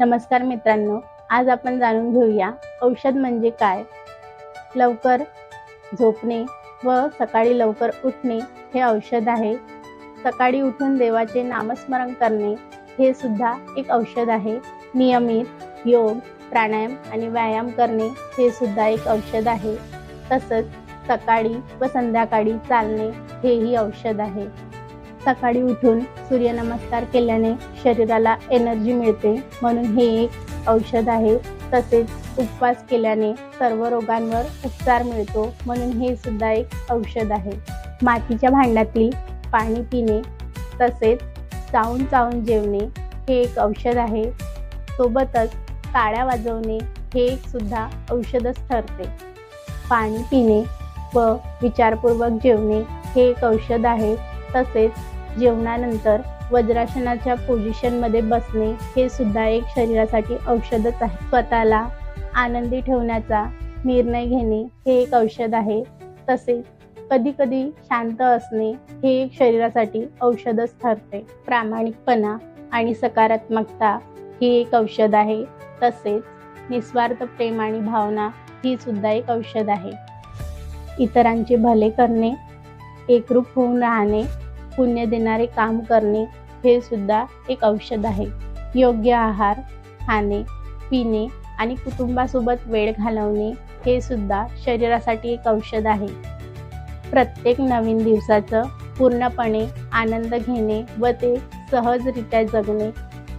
नमस्कार मित्रांनो आज आपण जाणून घेऊया औषध म्हणजे काय? लवकर झोपणे व सकाळी लवकर उठणे हे औषध आहे. सकाळी उठून देवाचे नामस्मरण करणे हे सुद्धा एक औषध आहे. नियमित योग प्राणायाम आणि व्यायाम करणे हे सुद्धा एक औषध आहे. तसंच सकाळी व संध्याकाळी चालणे हेही औषध आहे. सकाळी उठून सूर्यनमस्कार केल्याने शरीराला एनर्जी मिळते. म्हणून हे एक औषध आहे. तसेच उपवास केल्याने सर्व रोगांवर उपचार मिळतो. म्हणून हे सुद्धा एक औषध आहे. मातीच्या भांड्यातील पाणी पिणे तसेच चावून चावून जेवणे हे एक औषध आहे. सोबतच टाळ्या वाजवणे हे एक सुद्धा औषधच ठरते. पाणी पिणे व विचारपूर्वक जेवणे हे एक औषध आहे. तसेच जेवणानंतर वज्रासनाच्या पोझिशनमध्ये बसणे हे सुद्धा एक शरीरासाठी औषधच आहे. स्वतःला आनंदी ठेवण्याचा निर्णय घेणे हे एक औषध आहे. तसेच कधी कधी शांत असणे हे एक शरीरासाठी औषधच ठरते. प्रामाणिकपणा आणि सकारात्मकता ही एक औषध आहे. तसेच निस्वार्थ प्रेम आणि भावना ही सुद्धा एक औषध आहे. इतरांचे भले करणे एकरूप होऊन राहणे पुण्य देणारे काम करणे हे सुद्धा एक औषध आहे. योग्य आहार खाणे पिणे आणि कुटुंबासोबत वेळ घालवणे हे सुद्धा शरीरासाठी एक औषध आहे. प्रत्येक नवीन दिवसाचं पूर्णपणे आनंद घेणे व ते सहजरित्या जगणे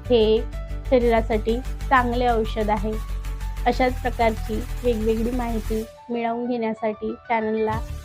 हे शरीरासाठी चांगले औषध आहे. अशाच प्रकारची वेगवेगळी माहिती मिळवून घेण्यासाठी चॅनलला